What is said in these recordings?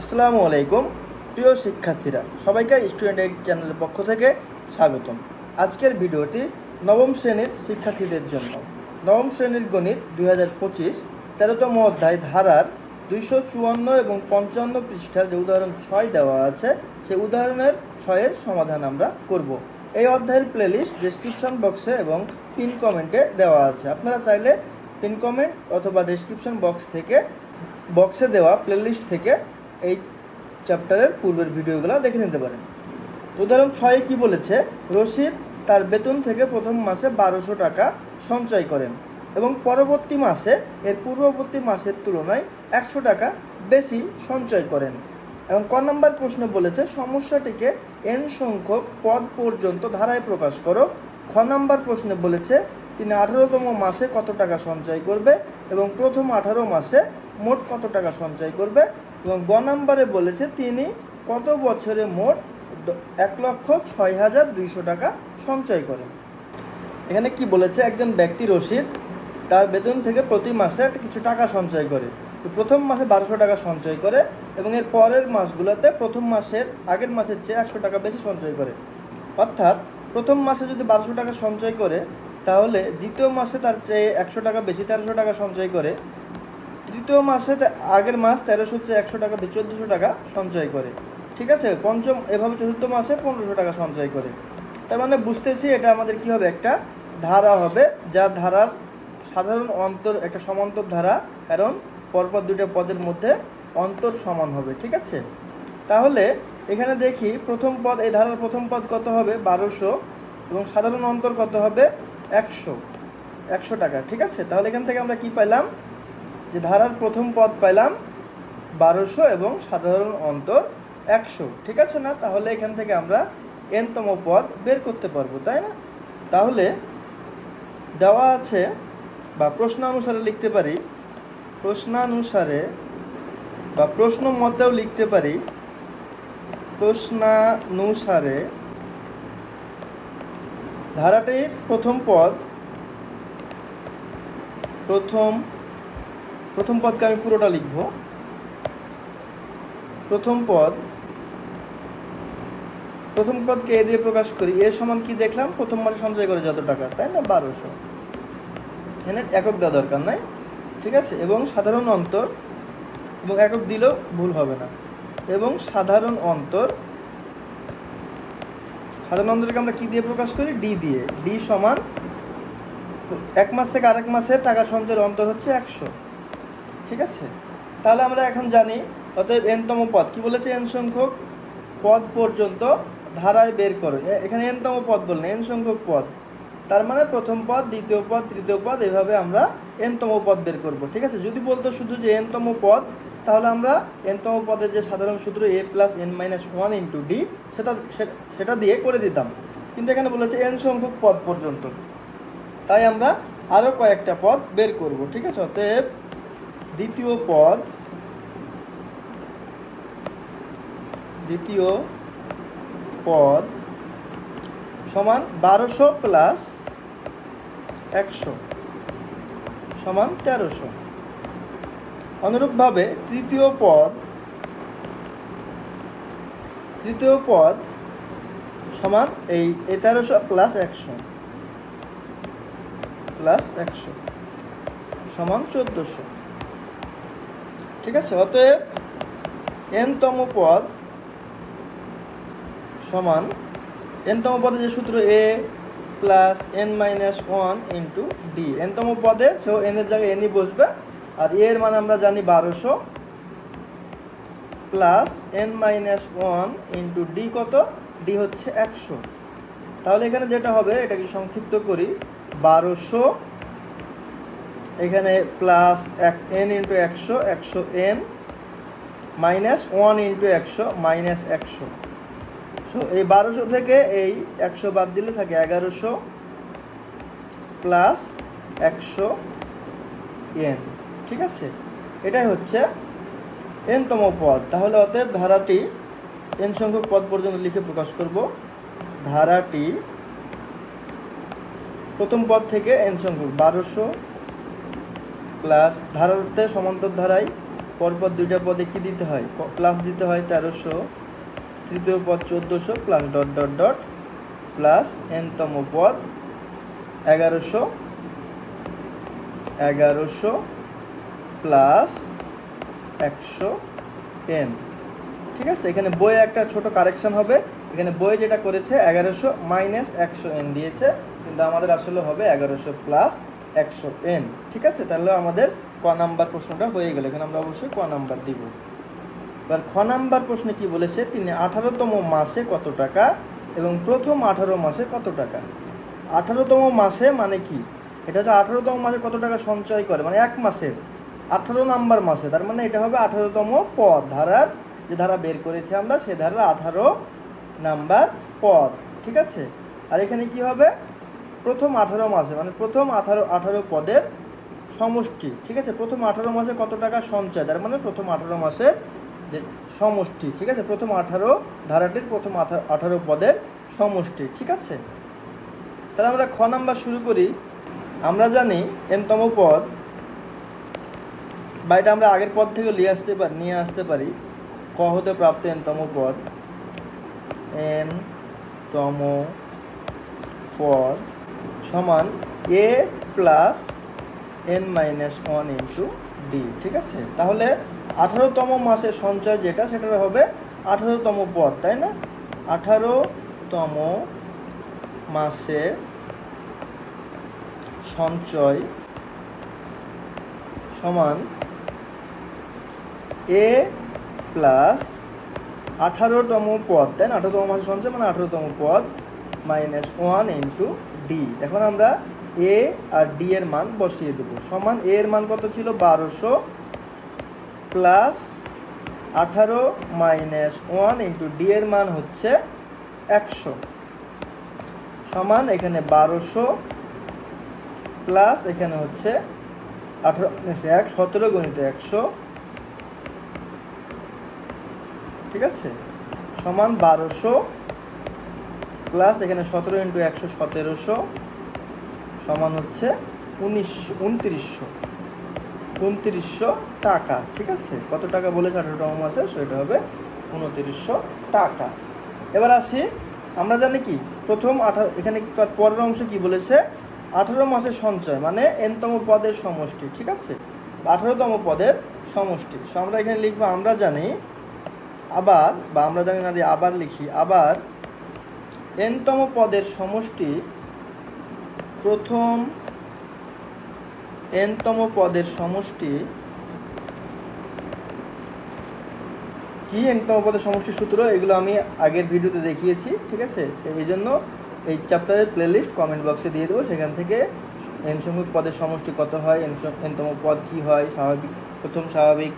আসসালামু আলাইকুম, প্রিয় শিক্ষার্থীরা, সবাইকে স্টুডেন্ট এইড চ্যানেলের পক্ষ থেকে স্বাগতম। আজকের ভিডিওটি নবম শ্রেণির শিক্ষার্থীদের জন্য। নবম শ্রেণির গণিত দুই হাজার পঁচিশ, তেরোতম অধ্যায় ধারার দুইশো চুয়ান্ন এবং পঞ্চান্ন পৃষ্ঠার যে উদাহরণ ছয় দেওয়া আছে সেই উদাহরণের ছয়ের সমাধান আমরা করব। এই অধ্যায়ের প্লেলিস্ট ডিসক্রিপশন বক্সে এবং পিন কমেন্টে দেওয়া আছে। আপনারা চাইলে পিন কমেন্ট অথবা ডেসক্রিপশন বক্স থেকে বক্সে দেওয়া প্লেলিস্ট থেকে এই চ্যাপ্টারের পূর্বের ভিডিওগুলো দেখে নিতে পারেন। উদাহরণ ছয়ে কি বলেছে? রশিদ তার বেতন থেকে প্রথম মাসে বারোশো টাকা সঞ্চয় করেন এবং পরবর্তী মাসে, এর পূর্ববর্তী মাসের তুলনায় একশো টাকা বেশি সঞ্চয় করেন। এবং ক নম্বর প্রশ্ন বলেছে, সমস্যাটিকে এন সংখ্যক পদ পর্যন্ত ধারায় প্রকাশ করো। খ নম্বর প্রশ্নে বলেছে, তিনি আঠারোতম মাসে কত টাকা সঞ্চয় করবে এবং প্রথম আঠারো মাসে মোট কত টাকা সঞ্চয় করবে? এবং গ নম্বরে বলেছে তিনি কত বছরে মোট এক লক্ষ ছয় হাজার দুইশো টাকা সঞ্চয় করেন। এখানে কি বলেছে? একজন ব্যক্তি রসিদ, তার বেতন থেকে প্রতি মাসে একটা কিছু টাকা সঞ্চয় করে। প্রথম মাসে বারোশো টাকা সঞ্চয় করে এবং এর পরের মাসগুলোতে প্রথম মাসের আগের মাসের চেয়ে একশো টাকা বেশি সঞ্চয় করে। অর্থাৎ প্রথম মাসে যদি বারোশো টাকা সঞ্চয় করে, তাহলে দ্বিতীয় মাসে তার চেয়ে একশো টাকা বেশি তেরোশো টাকা সঞ্চয় করে তৃতীয় মাসে আগের মাস তেরোশো চেয়ে একশো টাকা চোদ্দোশো টাকা সঞ্চয় করে। ঠিক আছে? পঞ্চম, এভাবে চতুর্থ মাসে পনেরোশো টাকা সঞ্চয় করে। তার মানে বুঝতেছি এটা আমাদের কি হবে? একটা ধারা হবে, যা ধারার সাধারণ অন্তর, একটা সমান্তর ধারা, কারণ পরপর দুটো পদের মধ্যে অন্তর সমান হবে, ঠিক আছে? তাহলে এখানে দেখি প্রথম পদ, এই ধারার প্রথম পদ কত হবে? বারোশো। এবং সাধারণ অন্তর কত হবে? একশো। একশো টাকা, ঠিক আছে? তাহলে এখান থেকে আমরা কি পাইলাম? যে ধারার প্রথম পদ পাইলাম বারোশো এবং সাধারণ অন্তর একশো। ঠিক আছে না? তাহলে এখান থেকে আমরা এনতম পদ বের করতে পারব, তাই না? তাহলে দেওয়া আছে বা প্রশ্ন অনুসারে লিখতে পারি, প্রশ্নানুসারে বা প্রশ্ন মতেও লিখতে পারি, প্রশ্নানুসারে ধারাটির প্রথম পদ, প্রথম প্রথম পদকে আমি পুরোটা লিখব। প্রথম পদ, প্রথম পদকে এ দিয়ে প্রকাশ করি। এ সমান কি দেখলাম? প্রথম মাসে সঞ্চয় করে যত টাকা, তাই না? বারোশো। এখানে একক দেওয়া দরকার নাই, ঠিক আছে? এবং সাধারণ অন্তর এবং একক দিলেও ভুল হবে না। এবং সাধারণ অন্তর, সাধারণ অন্তরকে আমরা কি দিয়ে প্রকাশ করি? ডি দিয়ে। ডি সমান এক মাস থেকে আরেক মাসের টাকা সঞ্চয়ের অন্তর হচ্ছে একশো। ঠিক আছে? তাহলে আমরা এখন জানি, অতএব এনতম পদ। কি বলেছে এন সংখ্যক পদ পর্যন্ত ধারায় বের করো। এখানে এনতম পদ বললেন এন সংখ্যক পদ। তার মানে প্রথম পদ, দ্বিতীয় পদ, তৃতীয় পদ, এভাবে আমরা এনতম পদ বের করব, ঠিক আছে? যদি বলতো শুধু যে এনতম পদ, তাহলে আমরা এনতম পদের যে সাধারণ সূত্র A plus N minus one into D সেটা সেটা দিয়ে করে দিতাম। কিন্তু এখানে বলেছে এন সংখ্যক পদ পর্যন্ত। তাই আমরা আরও কয়েকটা পদ বের করব, ঠিক আছে? অতএব দ্বিতীয় পদ দ্বিতীয় পদ সমান বারোশো প্লাস একশো সমান তেরোশো। অনুরূপভাবে তৃতীয় পদ তৃতীয় পদ সমান এই তেরোশো প্লাস একশো প্লাস একশো সমান চোদ্দোশো। ঠিক আছে? অতএব এনতম পদ সমান এনতম পদে যে সূত্র A plus N minus one into D এনতম পদে সেও এন এর জায়গায় এনই বসবে আর এর মান আমরা জানি বারোশো plus n minus one into d কত? ডি হচ্ছে একশো। তাহলে এখানে যেটা হবে, এটাকে সংক্ষিপ্ত করি। বারোশো এখানে প্লাস এক এন ইন্টু একশো একশো এন মাইনাস ওয়ান ইন্টু একশো মাইনাস একশো। সো এই বারোশো থেকে এই একশো বাদ দিলে থাকে এগারোশো প্লাস একশো এন ঠিক আছে? এটাই হচ্ছে এনতম পদ। তাহলে অতএব ধারাটি এন সংখ্যক পদ পর্যন্ত লিখে প্রকাশ করব। ধারাটি প্রথম পদ থেকে এন সংখ্যক, বারোশো প্লাস ধারাতে সমান্তর ধারায় পরপর দুইটা পদে কি দিতে হয়? প্লাস দিতে হয় তেরোশো, তৃতীয় পদ চোদ্দোশো plus dot dot dot plus এনতম পদ এগারোশো এগারোশো প্লাস একশো এন ঠিক আছে? এখানে বইয়ে একটা ছোট কারেকশন হবে। এখানে বইয়ে যেটা করেছে, এগারোশো মাইনাস একশো এন দিয়েছে। কিন্তু আমাদের আসলে হবে এগারোশো প্লাস একশো এন। ঠিক আছে? তাহলে আমাদের ক নাম্বার প্রশ্নটা হয়ে গেল। এখানে আমরা অবশ্যই ক নাম্বার দিব। এবার খ নাম্বার প্রশ্নে কি বলেছে? তিনি আঠারোতম মাসে কত টাকা এবং প্রথম আঠারো মাসে কত টাকা? আঠারোতম মাসে মানে কি? এটা হচ্ছে আঠারোতম মাসে কত টাকা সঞ্চয় করে? মানে এক মাসের। আঠারো নাম্বার মাসে। তার মানে এটা হবে আঠারোতম পদ। ধারার যে ধারা বের করেছি আমরা, সে ধারার আঠারো নাম্বার পদ। ঠিক আছে? আর এখানে কি হবে? প্রথম আঠারো মাসে মানে প্রথম আঠারো আঠারো পদের সমষ্টি, ঠিক আছে? প্রথম আঠারো মাসে কত টাকা সঞ্চয়? তার মানে প্রথম আঠারো মাসের যে সমষ্টি, ঠিক আছে? প্রথম আঠারো ধারাটির প্রথম আঠা- আঠারো পদের সমষ্টি, ঠিক আছে? তাহলে আমরা খ নাম্বার শুরু করি। আমরা জানি এনতম পদ, বা আমরা আগের পদ থেকে নিয়ে আসতে পারি নিয়ে আসতে পারি। ক হতে প্রাপ্ত এনতম পদ? এন তম পদ সমান a plus n minus one into d ঠিক আছে? তাহলে আঠারোতম মাসের সঞ্চয় যেটা সেটা হবে আঠারোতম পদ, তাই না? আঠারোতম মাসে সঞ্চয় সমান এ প্লাস আঠারোতম পদ, তাই না? আঠারোতম মাসে সঞ্চয় মানে আঠারোতম পদ মাইনাস ওয়ান ইন্টু ডি এখন আমরা এ আর ডি এর মান বসিয়ে দেবো। সমান এ এর মান কত ছিল? বারোশো প্লাস আঠারো মাইনাস ওয়ান ইন্টু ডি এর মান হচ্ছে একশো। সমান এখানে বারোশো প্লাস এখানে হচ্ছে আঠারো এক, সতেরো গণিত একশো। ঠিক আছে? সমান বারোশো প্লাস এখানে সতেরো ইন্টু একশো সতেরোশো সমান হচ্ছে উনিশশো, উনত্রিশশো। উনত্রিশশো টাকা, ঠিক আছে? কত টাকা বলেছে আঠারোতম মাসে সেটা হবে উনত্রিশশো টাকা। এবার আসি, আমরা জানি কি? প্রথম আঠারো, এখানে তার পরের অংশ কি বলেছে? আঠারো মাসের সঞ্চয় মানে এনতম পদের সমষ্টি, ঠিক আছে? আঠারোতম পদের সমষ্টি। সো আমরা এখানে লিখব, আমরা জানি আবার, বা আমরা জানি না দিয়ে আবার লিখি, আবার এনতম পদের সমষ্টি প্রথম এনতম পদের সমষ্টি কি এনতম পদের সমষ্টি সূত্র? এগুলো আমি আগের ভিডিওতে দেখিয়েছি, ঠিক আছে? এই জন্য এই চ্যাপ্টারের প্লেলিস্ট কমেন্ট বক্সে দিয়ে দেবো। সেখান থেকে এন পদের সমষ্টি কত হয় এন এনতম পদ কি হয়, স্বাভাবিক, প্রথম স্বাভাবিক,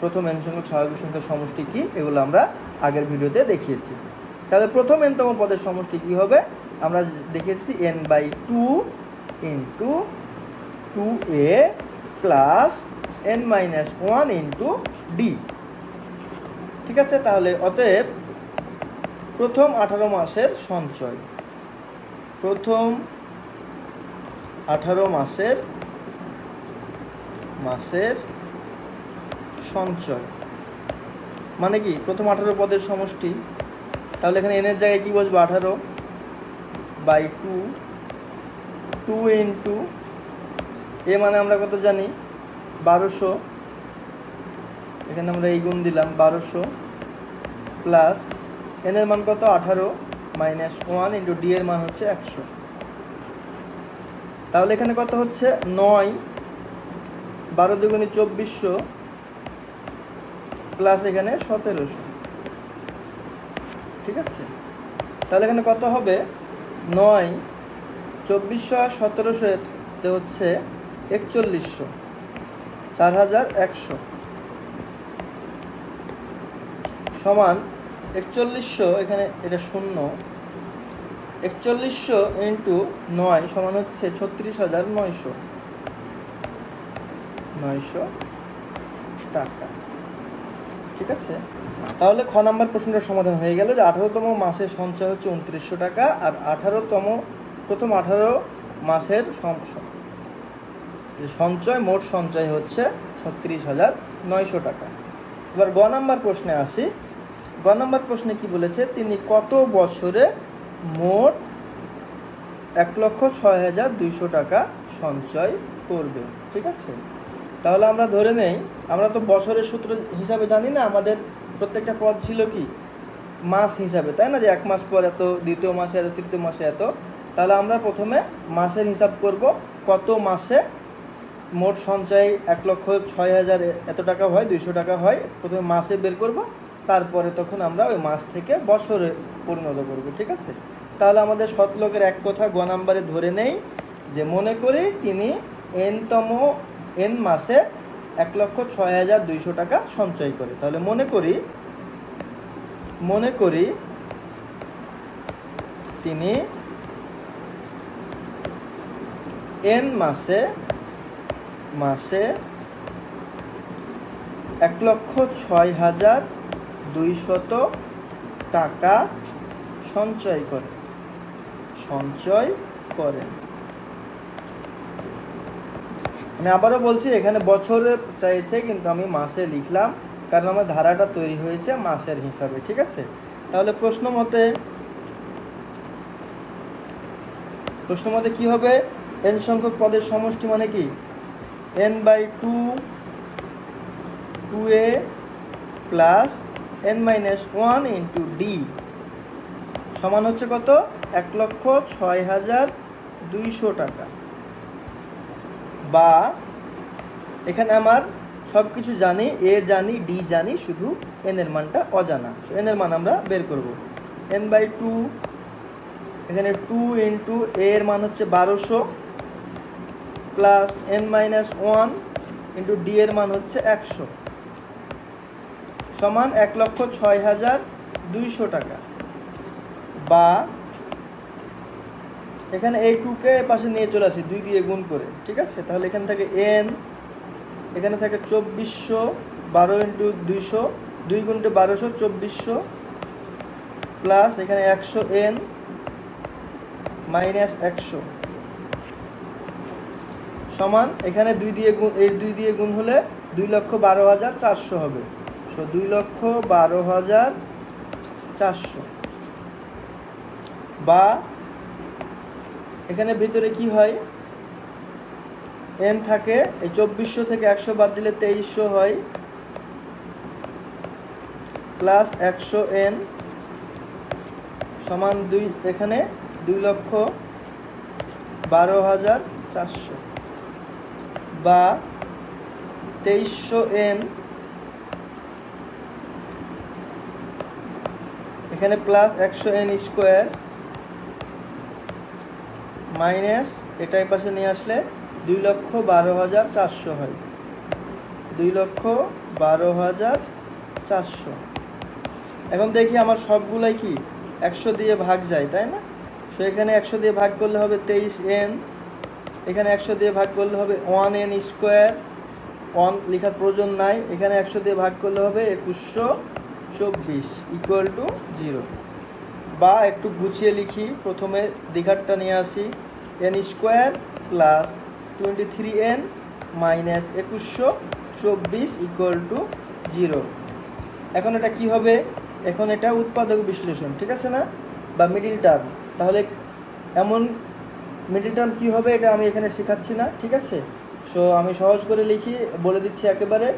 প্রথম এন স্বাভাবিক সংখ্যার সমষ্টি কি? এগুলো আমরা আগের ভিডিওতে দেখিয়েছি। তাহলে প্রথম এনতম পদের সমষ্টি কি হবে? আমরা দেখেছি n by two into two a plus n minus one into d ঠিক আছে? তাহলে অতএব প্রথম আঠারো মাসের সঞ্চয়। প্রথম আঠারো মাসের মাসের সঞ্চয়। মানে কি? প্রথম আঠারো পদের সমষ্টি। তাহলে এখানে এনের জায়গায় কি বসবো? আঠারো by two two into a মানে আমরা কত জানি? বারোশো। এখানে আমরা এই গুণ দিলাম, বারোশো প্লাস এনের মান কত? আঠারো মাইনাস ওয়ান ইন্টু ডি এর মান হচ্ছে একশো। তাহলে এখানে কত হচ্ছে? নয়। বারো দুগুণে চব্বিশশো প্লাস এখানে সতেরোশো। ঠিক আছে? তাহলে এখানে কত হবে? নয়, চব্বিশশো আর সতেরোশোতে হচ্ছে একচল্লিশশো চার হাজার একশো। সমান একচল্লিশশো, এখানে এটা শূন্য। একচল্লিশশো ইন্টু নয় সমান হচ্ছে ছত্রিশ হাজার নয়শো। নয়শো টাকা। ঠিক আছে? তাহলে খ নাম্বার প্রশ্নটার সমাধান হয়ে গেল যে আঠারোতম মাসের সঞ্চয় হচ্ছে উনত্রিশশো টাকা আর আঠারোতম, প্রথম আঠারো মাসের সঞ্চয়, মোট সঞ্চয় হচ্ছে ছত্রিশ হাজার নয়শো টাকা। এবার গ নাম্বার প্রশ্নে আসি। গ নাম্বার প্রশ্নে কি বলেছে? তিনি কত বছরে মোট এক লক্ষ ছয় হাজার দুইশো টাকা সঞ্চয় করবে? ঠিক আছে? তাহলে আমরা ধরে নেই, আমরা তো বছরের সূত্র হিসাবে জানি না আমাদের প্রত্যেকটা পদ ছিল কি? মাস হিসাবে, তাই না? যে এক মাস পর এত, দ্বিতীয় মাসে এত, তৃতীয় মাসে এত। তাহলে আমরা প্রথমে মাসের হিসাব করব কত মাসে মোট সঞ্চয় এক লক্ষ ছয় হাজার এত টাকা হয়, দুইশো টাকা হয়। প্রথমে মাসে বের করব, তারপরে তখন আমরা ওই মাস থেকে বছরে পরিণত করব, ঠিক আছে? তাহলে আমাদের শতলোকের এক কথা, গ নাম্বারে ধরে নেই যে মনে করি তিনি এনতম এন মাসে এক লক্ষ ছয় হাজার দুইশো টাকা সঞ্চয় করে। তাহলে মনে করি মনে করি তিনি এন মাসে মাসে এক লক্ষ ছয় হাজার দুইশত টাকা সঞ্চয় করে। সঞ্চয় করেন। আমি আবারও বলছি, এখানে বছরে চাইছে, কিন্তু আমি মাসে লিখলাম, কারণ আমার ধারাটা তৈরি হয়েছে মাসের হিসাবে, ঠিক আছে? তাহলে প্রশ্ন মতে প্রশ্ন মতে কি হবে? এন সংখ্যক পদের সমষ্টি মানে কি? N by two two a plus n minus one into d সমান হচ্ছে কত? এক লক্ষ ছয় হাজার দুইশো টাকা। বা এখানে আমার সব কিছু জানি, এ জানি, ডি জানি, শুধু এন এর মানটা অজানা। এন এর মান আমরা বের করব। এন বাই টু এখানে টু ইন্টু এর মান হচ্ছে বারোশো plus n minus one into d এর মান হচ্ছে একশো। সমান এক লক্ষ ছয় হাজার দুইশো টাকা। বা এখানে এই টুকে পাশে নিয়ে চলে আসি, দুই দিয়ে গুণ করে, ঠিক আছে? তাহলে এখান থেকে এন, এখানে থাকে চব্বিশশো বারো ইন্টু দুইশো, দুই গুণটে বারোশো, চব্বিশশো প্লাস এখানে একশো এন মাইনাস একশো। সমান, এখানে দুই দিয়ে গুণ এর দুই দিয়ে গুণ হলে দুই লক্ষ বারো হাজার চারশো হবে। সো দুই লক্ষ বারো হাজার চারশো। বা এখানে ভিতরে কি হয়? এন থাকে, এই চব্বিশশো থেকে একশো বাদ দিলে তেইশশো হয়। প্লাস একশো এন সমান দুই, এখানে দুই লক্ষ বারো হাজার চারশো। বা তেইশশো এন এখানে প্লাস একশো এন স্কোয়ার মাইনাস এটাই পাশে নিয়ে আসলে দুই লক্ষ বারো হাজার চারশো হয়। দুই লক্ষ বারো হাজার চারশো। এখন দেখি আমার সবগুলাই কি? একশো দিয়ে ভাগ যায়, তাই না? সো এখানে একশো দিয়ে ভাগ করলে হবে তেইশ এন, এখানে একশো দিয়ে ভাগ করলে হবে ওয়ান এন স্কোয়ার। ওয়ান লেখার প্রয়োজন নাই, এখানে একশো দিয়ে ভাগ করলে হবে একুশশো চব্বিশ ইকুয়াল টু জিরো বা একটু গুছিয়ে লিখি, প্রথমে দীঘারটা নিয়ে আসি। N square plus twenty three n minus একুশশো চব্বিশ ইকুয়াল টু জিরো এখন এটা কি হবে? এখন এটা উৎপাদক বিশ্লেষণ, ঠিক আছে না? বা মিডিল টার্ম তাহলে এমন মিডিল টার্ম কী হবে? এটা আমি এখানে শেখাচ্ছি না, ঠিক আছে? সো আমি সহজ করে লিখি, বলে দিচ্ছি একেবারে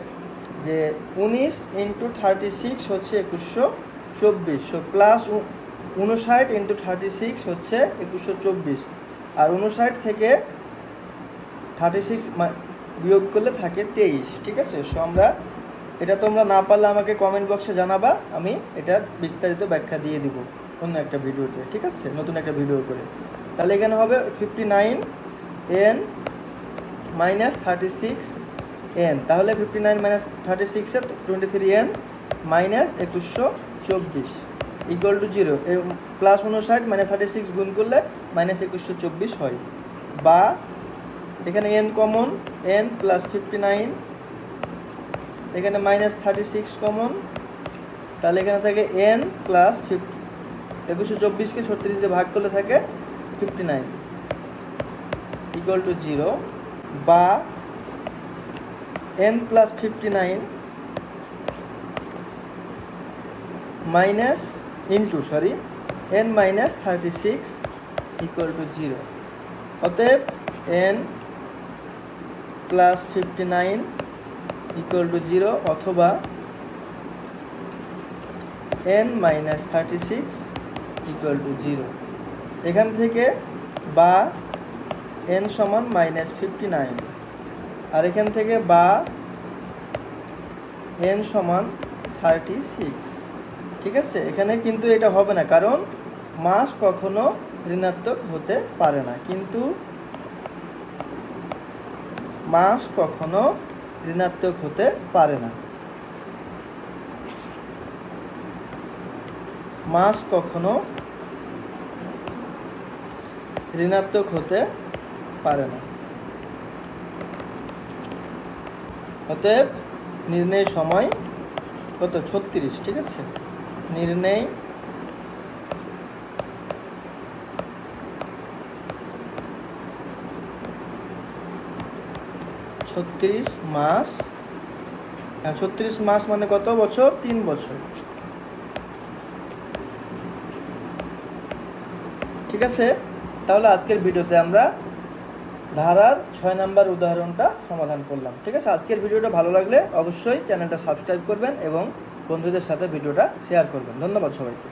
যে উনিশ ইন্টু থার্টি সিক্স হচ্ছে একুশশো চব্বিশ। সো প্লাস উনষাট ইন্টু থার্টি সিক্স হচ্ছে একুশশো চব্বিশ। আর উনষাট থেকে থার্টি সিক্স বিয়োগ করলে থাকে তেইশ, ঠিক আছে? সো আমরা, এটা তোমরা না পারলে আমাকে কমেন্ট বক্সে জানাবা, আমি এটার বিস্তারিত ব্যাখ্যা দিয়ে দিব অন্য একটা ভিডিওতে, ঠিক আছে? নতুন একটা ভিডিও করে। তাহলে এখানে হবে fifty nine n minus thirty six n তাহলে ফিফটি নাইন মাইনাস থার্টি সিক্সে টোয়েন্টি থ্রি এন মাইনাস একুশশো চব্বিশ ইকুয়াল টু জিরো প্লাস উনষাট মাইনাস থার্টি সিক্স গুণ করলে মাইনাস একুশশো চব্বিশ হয়। বা এখানে n common n plus fifty nine এখানে মাইনাস থার্টি সিক্স কমন তাহলে এখানে থাকে এন প্লাস ফিফটি একুশশো চব্বিশকে ছত্রিশ দিয়ে ভাগ করলে থাকে fifty nine equal to zero বা n plus fifty nine minus into sorry n minus thirty six equal to zero অতএব n plus fifty nine equal to zero অথবা n minus thirty six equal to zero এখান থেকে বা N সমান minus fifty nine আর এখান থেকে বা N সমান থার্টি সিক্স ঠিক আছে? এখানে কিন্তু এটা হবে না, কারণ মাস কখনো ঋণাত্মক হতে পারে না। কিন্তু মাস কখনো ঋণাত্মক হতে পারে না। মাস কখনো ঋণাত্মক হতে পারে না। অতএব নির্ণয় সময় কত? ছত্রিশ, ঠিক আছে? নির্ণয় ছত্রিশ মাস হ্যাঁ ছত্রিশ মাস মানে কত বছর? তিন বছর। ঠিক আছে? তাহলে আজকের ভিডিওতে আমরা ধারার ছয় নাম্বার উদাহরণটা সমাধান করলাম। ঠিক আছে? আজকের ভিডিওটা ভালো লাগলে অবশ্যই চ্যানেলটা সাবস্ক্রাইব করবেন এবং বন্ধুদের সাথে ভিডিওটা শেয়ার করবেন। ধন্যবাদ সবাইকে।